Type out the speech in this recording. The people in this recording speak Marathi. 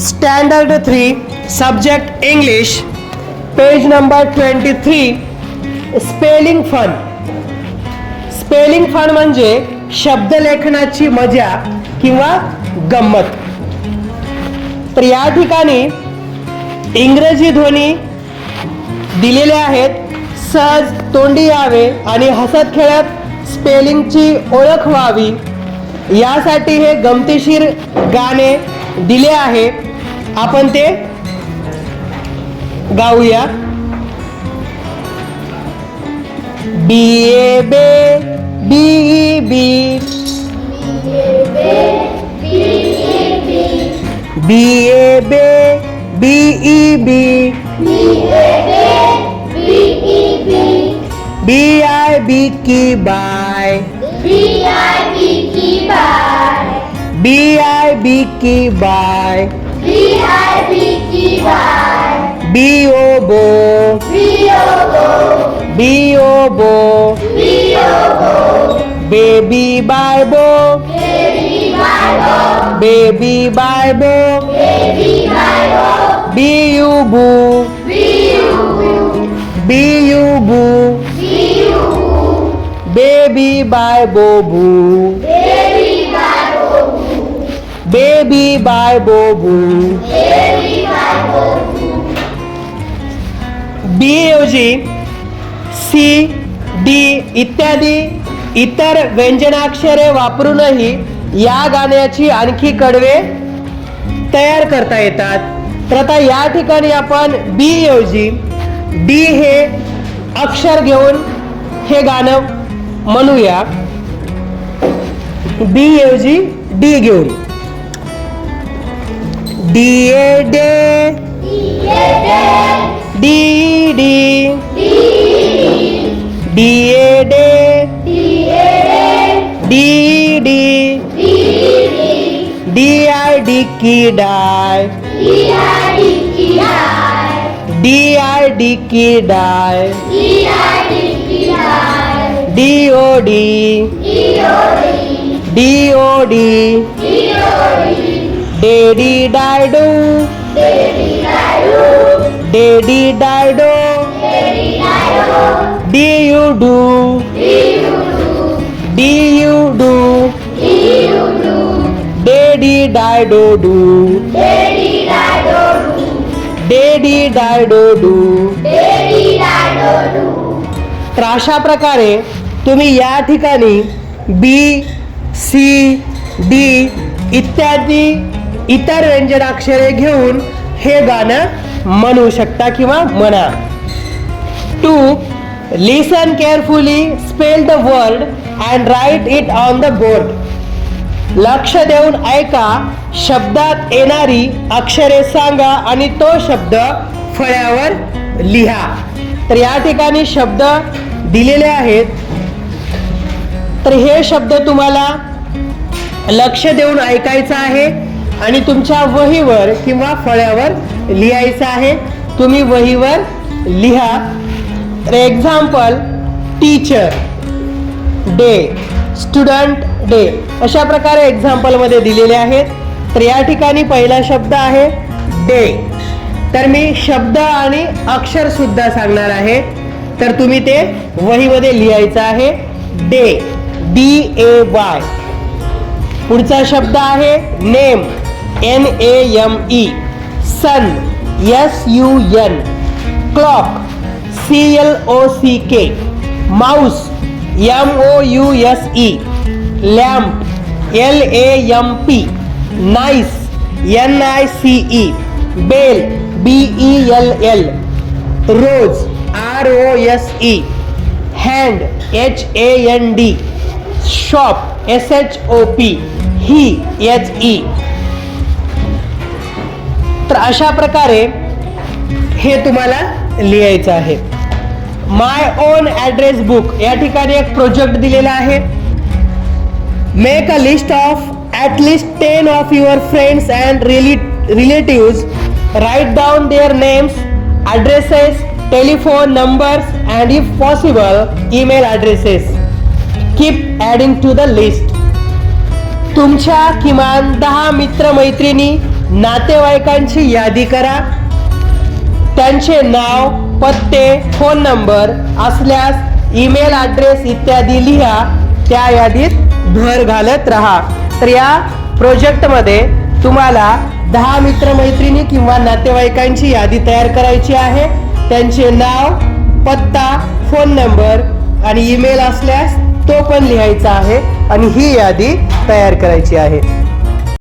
Standard three subject English page number twenty three spelling fun. Spelling fun म्हणजे शब्दलेखनाची मजा किंवा गंमत. तर या ठिकाणी इंग्रजी ध्वनी दिलेले आहेत. सहज तोंडी यावे आणि हसत खेळत स्पेलिंगची ओळख व्हावी. यासाठी हे गमतीशीर गाणे दिले आहे. आपण ते गाऊया. बी ए बे बी ई बी बी ए बे B E B B I B की bye B I B key by BIBKY by BIBKY BOBO BOBO BOBO BOBO Baby Bible. Baby Bible. Baby Bible. Baby Bible B-U-Boo B-U-Boo B-U-Boo B-U-Boo Baby Bible. Boo boo baby bye bow boo B ऐवजी सी डी इत्यादी इतर व्यंजनाक्षरे वापरूनही या गाण्याची आणखी कडवे तयार करता येतात. तर आता या ठिकाणी आपण बी ऐवजी डी हे अक्षर घेऊन हे गाणं म्हणूया. बी ऐवजी डी घेऊन. D a day D D D a day D D D I D की डाय डी आय डी की डाय D O D D O D daddy dido daddy dido D U do D U do daddy dido do daddy dido do तर अशा प्रकारे तुम्ही या ठिकाणी बी सी डी इत्यादी इतर व्यंजनाक्षरे घेऊन हे गाणं म्हणू शकता किंवा म्हणा. To listen carefully spell the word and write it on the board लक्ष देऊन ऐका शब्दात येणारी अक्षरे सांगा आणि तो शब्द फळ्यावर लिहा. तर या ठिकाणी शब्द दिलेले आहेत. तर हे शब्द तुम्हाला लक्ष देऊन ऐकायचं आहे. आणि तुमच्या वहीवर किंवा फळ्यावर लिहायचं आहे. तुम्ही वहीवर लिहा. तर example teacher day student day अशा प्रकारे एक्झाम्पलमध्ये दिलेले आहेत. तर या ठिकाणी पहिला शब्द आहे डे तर मी शब्द आणि अक्षर सुद्धा सांगणार आहे. तर तुम्ही ते वहीमध्ये लिहायचं आहे. डे डी ए वाय पुढचा शब्द आहे name. N A M E sun. S U N clock C L O C K mouse M O U S E lamp L A M P nice N I C E bell B E L L rose R O S E hand H A N D shop S H O P he H E तर अशा प्रकारे हे तुम्हाला लिहायचं आहे. माय ओन ॲड्रेस बुक या ठिकाणी एक प्रोजेक्ट दिलेला आहे. Make a list of at least ten of your friends and really relatives write down their names addresses telephone numbers and if possible email addresses keep adding to the list तुमच्या किमान दहा मित्र मैत्रिणी नातेवाईकांची यादी करा. त्यांचे नाव पत्ते फोन नंबर असल्यास ईमेल ॲड्रेस इत्यादी लिहा. त्या यादीत भर घालत राहा. तर या प्रोजेक्टमध्ये तुम्हाला दहा मित्रमैत्रिणी किंवा नातेवाईकांची यादी तयार करायची आहे. त्यांचे नाव पत्ता फोन नंबर आणि ईमेल असल्यास तो पण लिहायचा आहे आणि ही यादी तयार करायची आहे.